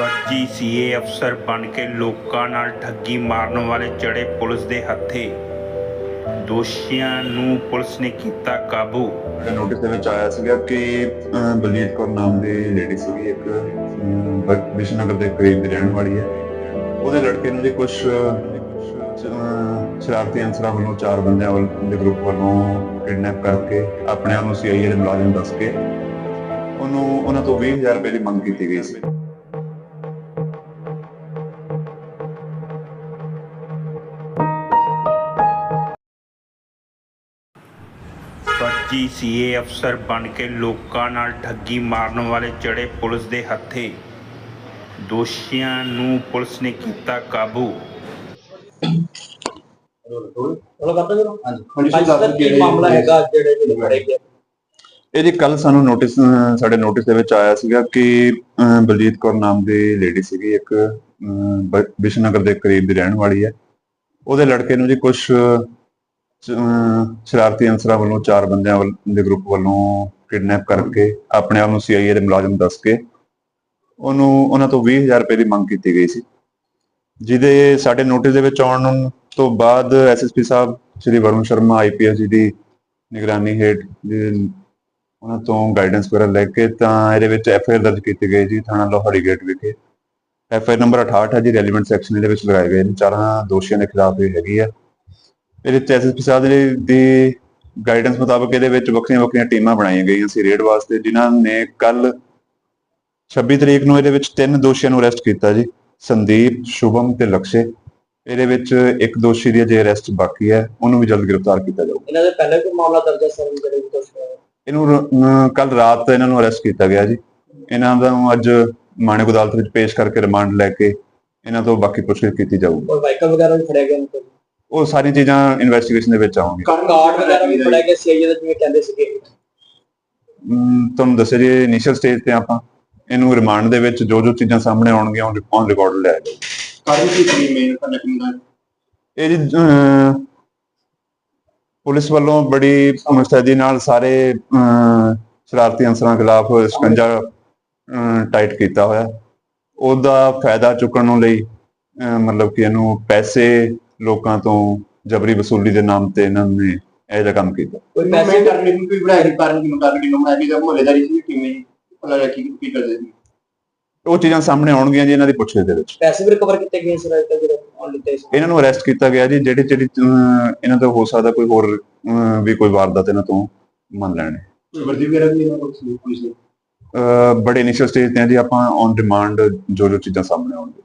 ਫਰਜ਼ੀ ਸੀਏ ਅਫਸਰ ਬਣ ਕੇ ਲੋਕਾਂ ਨਾਲ ਠੱਗੀ ਮਾਰਨ ਵਾਲੇ ਚੜੇ ਪੁਲਿਸ ਦੇ ਹੱਥੇ। ਦੋਸ਼ੀਆਂ ਨੂੰ ਪੁਲਿਸ ਨੇ ਕੀਤਾ ਕਾਬੂ। ਨੋਟਿਸ ਦੇ ਵਿੱਚ ਆਇਆ ਸੀਗਾ ਕਿ ਬਲਜੀਤ ਕੌਰ ਨਾਮ ਦੀ ਲੇਡੀ ਸੀਗੀ ਇੱਕ ਅਮ, ਦੇ ਕਰੀਬ ਦੀ ਰਹਿਣ ਵਾਲੀ ਹੈ। ਉਹਦੇ ਲੜਕੇ ਨੂੰ ਜੀ ਕੁਝ ਸ਼ਰਾਰਤੀ ਅਨਸਰਾਂ ਵੱਲੋਂ ਚਾਰ ਬੰਦਿਆਂ ਦੇ ਗਰੁੱਪ ਵੱਲੋਂ ਕਿਡਨੈਪ ਕਰਕੇ ਆਪਣੇ ਆਪ ਨੂੰ ਸੀਆਈਏ ਦੇ ਮੁਲਾਜ਼ਮ ਦੱਸ ਕੇ ਉਹਨੂੰ ਉਹਨਾਂ ਤੋਂ 20000 ਰੁਪਏ ਦੀ ਮੰਗ ਕੀਤੀ ਗਈ ਸੀ। ਫਰਜ਼ੀ ਸੀਏ ਅਫਸਰ ਬਣ ਕੇ ਲੋਕਾਂ ਨਾਲ ਠੱਗੀ ਮਾਰਨ ਵਾਲੇ ਚੜੇ ਪੁਲਿਸ ਦੇ ਹੱਥੇ। ਦੋਸ਼ੀਆਂ ਨੂੰ ਪੁਲਿਸ ਨੇ ਕੀਤਾ ਕਾਬੂ। ਚਲੋ ਕਰਦਾ ਜਰੋ ਹਾਂਜੀ। ਅੱਜ ਦਾ ਕੀ ਮਾਮਲਾ ਹੈਗਾ ਜਿਹੜੇ ਜਿਹੜੇ ਫੜੇ ਗਏ? ਇਹ ਜੀ ਕੱਲ ਸਾਨੂੰ ਨੋਟਿਸ ਸਾਡੇ ਨੋਟਿਸ ਦੇ ਵਿੱਚ ਆਇਆ ਸੀਗਾ ਕਿ ਅਹ, ਬਲਜੀਤ ਕੌਰ ਨਾਮ ਦੀ ਲੇਡੀ ਸੀਗੀ ਇੱਕ ਅਹ, ਬ- ਬਿਸ਼ਨਗਰ ਦੇ ਕਰੀਬ ਦੀ ਰਹਿਣ ਵਾਲੀ ਹੈ। ਉਹਦੇ ਲੜਕੇ ਨੂੰ ਜੀ ਕੁਝ ਸ਼ਰਾਰਤੀ ਅਨਸਰਾਂ ਵੱਲੋਂ ਚਾਰ ਬੰਦਿਆਂ ਵੱਲ- ਦੇ ਗਰੁੱਪ ਵੱਲੋਂ ਕਿਡਨੈਪ ਕਰਕੇ ਆਪਣੇ ਆਪ ਨੂੰ ਸੀਆਈਏ ਦੇ ਮੁਲਾਜ਼ਮ ਦੱਸ ਕੇ ਉਹਨੂੰ, ਉਹਨਾਂ ਤੋਂ 20000 ਰੁਪਏ ਦੀ ਮੰਗ ਕੀਤੀ ਗਈ ਸੀ। ਜਿਹਦੇ ਸਾਡੇ ਨੋਟਿਸ ਦੇ ਵਿੱਚ ਆਉਣ ਤੋਂ ਬਾਅਦ ਐਸਐਸਪੀ ਸਾਹਿਬ, ਸ਼੍ਰੀ ਵਰੁਣ ਸ਼ਰਮਾ ਆਈਪੀਐਸ ਜੀ ਦੀ ਨਿਗਰਾਨੀ ਹੇਠ ਉਹਨਾਂ ਤੋਂ ਗਾਈਡੈਂਸ ਵਗੈਰਾ ਲੈ ਕੇ ਤਾਂ ਇਹਦੇ ਵਿੱਚ ਐਫਆਈਆਰ ਦਰਜ ਕੀਤੀ ਗਈ ਜੀ, ਥਾਣਾ ਲੋਹਾੜੀ ਗੇਟ ਵਿਖੇ। ਐਫਆਈਆਰ ਨੰਬਰ 68 ਹੈ ਜੀ ਰੈਲੀਵੈਂਟ ਸੈਕਸ਼ਨ ਇਹਦੇ ਵਿੱਚ ਲਗਾਏ ਗਏ ਨੇ। ਚਾਰਾਂ ਦੋਸ਼ੀਆਂ ਦੇ ਖਿਲਾਫ ਇਹ ਹੈਗੀ ਹੈ। ਇਹਦੇ ਐਸਐਸਪੀ ਸਾਹਿਬ ਦੇ ਦੀ ਗਾਈਡੈਂਸ ਮੁਤਾਬਕ ਇਹਦੇ ਵਿੱਚ ਵੱਖਰੀਆਂ ਵੱਖਰੀਆਂ ਟੀਮਾਂ ਬਣਾਈਆਂ ਗਈਆਂ ਸੀ ਰੇਡ ਵਾਸਤੇ ਜਿਨ੍ਹਾਂ ਨੇ ਕੱਲ 26 ਤਰੀਕ ਨੂੰ ਇਹਦੇ ਵਿੱਚ ਤਿੰਨ ਦੋਸ਼ੀਆਂ ਨੂੰ ਅਰੈਸਟ ਕੀਤਾ ਜੀ ਸੰਦੀਪ ਸ਼ੁਭਮ ਤੇ ਲਕਸ਼ੇ। ਇਹਦੇ ਵਿੱਚ ਇੱਕ ਦੋਸ਼ੀ ਦੀ ਅਜੇ ਅਰੈਸਟ ਬਾਕੀ ਹੈ ਉਹਨੂੰ ਵੀ ਜਲਦ ਗ੍ਰਿਫਤਾਰ ਕੀਤਾ ਜਾਊਗਾ। ਇਹਨਾਂ ਦੇ ਪਹਿਲੇ ਕੋਈ ਮਾਮਲਾ ਦਰਜ ਹੈ ਸਰ ਜਿਹੜੇ ਦੋਸ਼ੀ ਇਹਨੂੰ ਕੱਲ ਰਾਤ ਇਹਨਾਂ ਨੂੰ ਅਰੈਸਟ ਕੀਤਾ ਗਿਆ ਜੀ। ਇਹਨਾਂ ਦਾ ਅੱਜ ਮਾਣਕ ਅਦਾਲਤ ਵਿੱਚ ਪੇਸ਼ ਕਰਕੇ ਰਿਮਾਂਡ ਲੈ ਕੇ ਇਹਨਾਂ ਤੋਂ ਬਾਕੀ ਪੁੱਛਗਿੱਛ ਕੀਤੀ ਜਾਊਗੀ। ਕੋਈ ਵਾਹੀਕਲ ਵਗੈਰਾ ਵੀ ਫੜੇ ਗਏ ਨੇ ਕੋਈ? ਉਹ ਸਾਰੀਆਂ ਚੀਜ਼ਾਂ ਇਨਵੈਸਟੀਗੇਸ਼ਨ ਦੇ ਵਿੱਚ ਆਉਣਗੀਆਂ। ਕਾਰਡ ਵਗੈਰਾ ਵੀ ਫੜੇ ਗਏ ਸੀਆਈਏ ਦੇ ਜਿਵੇਂ ਕਹਿੰਦੇ ਸੀਗੇ। ਅਮ, ਤੁਹਾਨੂੰ ਦੱਸਿਆ ਜੀ ਇਨੀਸ਼ੀਅਲ ਸਟੇਜ ਤੇ ਆਪਾਂ ਇਹਨੂੰ ਰਿਮਾਂਡ ਦੇ ਵਿੱਚ ਜੋ ਜੋ ਚੀਜ਼ਾਂ ਸਾਹਮਣੇ ਆਉਣਗੀਆਂ ਔਨ ਰਿਕਾਰਡ ਲੈ ਜਾਓ ਕਾਰਨ ਕੀ ਸੀ ਮੇਨ ਕੰਡਕਟਿੰਗ ਦਾ? ਇਹ ਜੀ ਅਮ, ਪੁਲਿਸ ਵੱਲੋਂ ਬੜੀ ਮੁਸਤੈਦੀ ਨਾਲ ਸਾਰੇ ਅਮ, ਸ਼ਰਾਰਤੀ ਅਨਸਰਾਂ ਖਿਲਾਫ ਸ਼ਿਕੰਜਾ ਟਾਈਟ ਕੀਤਾ ਹੋਇਆ। ਉਹਦਾ ਫਾਇਦਾ ਚੁੱਕਣ ਨੂੰ ਲਈ ਅਮ, ਮਤਲਬ ਕਿ ਇਹਨੂੰ ਪੈਸੇ ਲੋਕਾਂ ਤੋਂ ਜਬਰੀ ਵਸੂਲੀ ਦੇ ਨਾਮ ਤੇ ਇਹਨਾਂ ਨੇ ਇਹ ਜਿਹਾ ਕੰਮ ਕੀਤਾ। ਕੋਈ ਪੈਸੇ ਕਰਨੇ ਨੂੰ ਕੋਈ ਸੀ ਕਾਰਨ ਕੀ ਮੁਤਾਬਕ ਨੂੰ ਸੀ ਜਾਂ ਮੁਹੱਲੇਦਾਰੀ ਸੀ ਕਿਵੇਂ ਭਲਾ ਕੀ ਕੀ ਕਰਦੇ ਸੀ? ਉਹ ਚੀਜ਼ਾਂ ਸਾਹਮਣੇ ਆਉਣਗੀਆਂ ਜੀ ਇਹਨਾਂ ਦੀ ਪੁੱਛਗਿੱਛ ਦੇ ਵਿੱਚ। ਪੈਸੇ ਵੀ ਰਿਕਵਰ ਕੀਤੇ ਗਏ ਸਰ ਅੱਜ ਸੀ? ਇਹਨਾਂ ਨੂੰ ਅਰੈਸਟ ਕੀਤਾ ਗਿਆ ਜੀ ਜਿਹੜੀ ਜਿਹੜੀ ਇਹਨਾਂ ਤੋਂ ਹੋ ਸਕਦਾ ਕੋਈ ਹੋਰ ਵੀ ਕੋਈ ਵਾਰਦਾਤ ਇਹਨਾਂ ਤੋਂ ਮੰਨ ਲੈਣੇ। ਵਰਦੀ ਵਗੈਰਾ ਵੀ ਇਹਨਾਂ ਕੋਲ ਸੀ ਪੁਲਿਸ ਨੇ ਬੜੇ ਇਨੀਸ਼ੀਅਲ ਸਟੇਜ ਤੇ ਆ ਜੀ ਆਪਾਂ ਔਨ ਡਿਮਾਂਡ ਜੋ ਜੋ ਚੀਜ਼ਾਂ ਸਾਹਮਣੇ ਆਉਣਗੀਆਂ।